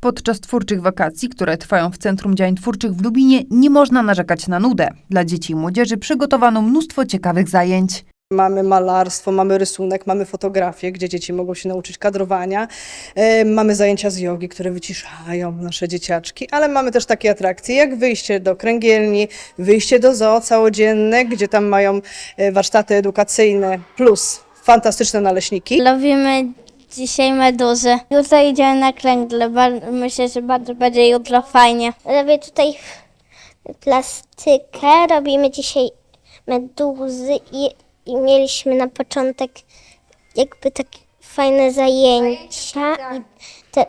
Podczas twórczych wakacji, które trwają w Centrum Działań Twórczych w Lubinie, nie można narzekać na nudę. Dla dzieci i młodzieży przygotowano mnóstwo ciekawych zajęć. Mamy malarstwo, mamy rysunek, mamy fotografię, gdzie dzieci mogą się nauczyć kadrowania. E, Mamy zajęcia z jogi, które wyciszają nasze dzieciaczki, ale mamy też takie atrakcje jak wyjście do kręgielni, wyjście do zoo całodzienne, gdzie tam mają e, warsztaty edukacyjne plus fantastyczne naleśniki. Lowimy dzisiaj meduzy. Jutro idziemy na kręgle. Myślę, że bardzo będzie jutro fajnie. Robię tutaj plastykę, robimy dzisiaj meduzy i, i mieliśmy na początek jakby takie fajne zajęcia i te,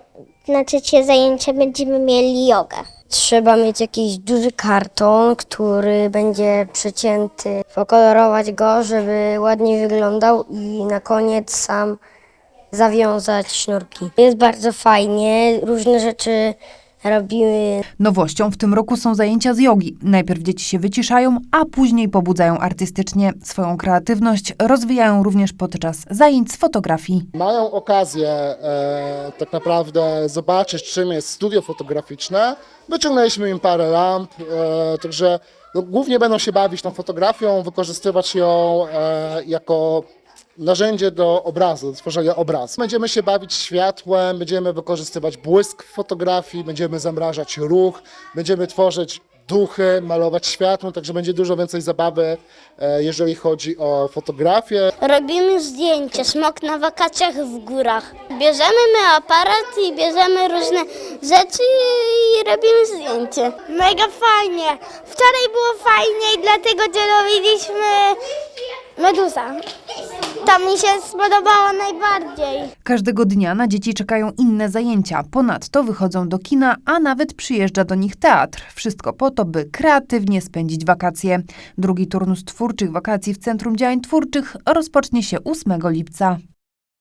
na trzecie zajęcia będziemy mieli jogę. Trzeba mieć jakiś duży karton, który będzie przecięty, pokolorować go, żeby ładnie wyglądał i na koniec sam zawiązać sznurki. Jest bardzo fajnie, różne rzeczy robimy. Nowością w tym roku są zajęcia z jogi. Najpierw dzieci się wyciszają, a później pobudzają artystycznie. Swoją kreatywność rozwijają również podczas zajęć z fotografii. mają okazję e, tak naprawdę zobaczyć, czym jest studio fotograficzne. Wyciągnęliśmy im parę lamp, e, także no, głównie będą się bawić tą fotografią, wykorzystywać ją e, jako narzędzie do obrazu, do tworzenia obrazu. Będziemy się bawić światłem, będziemy wykorzystywać błysk w fotografii, będziemy zamrażać ruch, będziemy tworzyć duchy, malować światłem, także będzie dużo więcej zabawy, e, jeżeli chodzi o fotografię. Robimy zdjęcia, smok na wakacjach w górach. Bierzemy my aparat i bierzemy różne rzeczy i robimy zdjęcie. Mega fajnie. Wczoraj było fajnie i dlatego, że robiliśmy meduza. To mi się spodobało najbardziej. Każdego dnia na dzieci czekają inne zajęcia. Ponadto wychodzą do kina, a nawet przyjeżdża do nich teatr. Wszystko po to, by kreatywnie spędzić wakacje. Drugi turnus twórczych wakacji w Centrum Działań Twórczych rozpocznie się 8 lipca.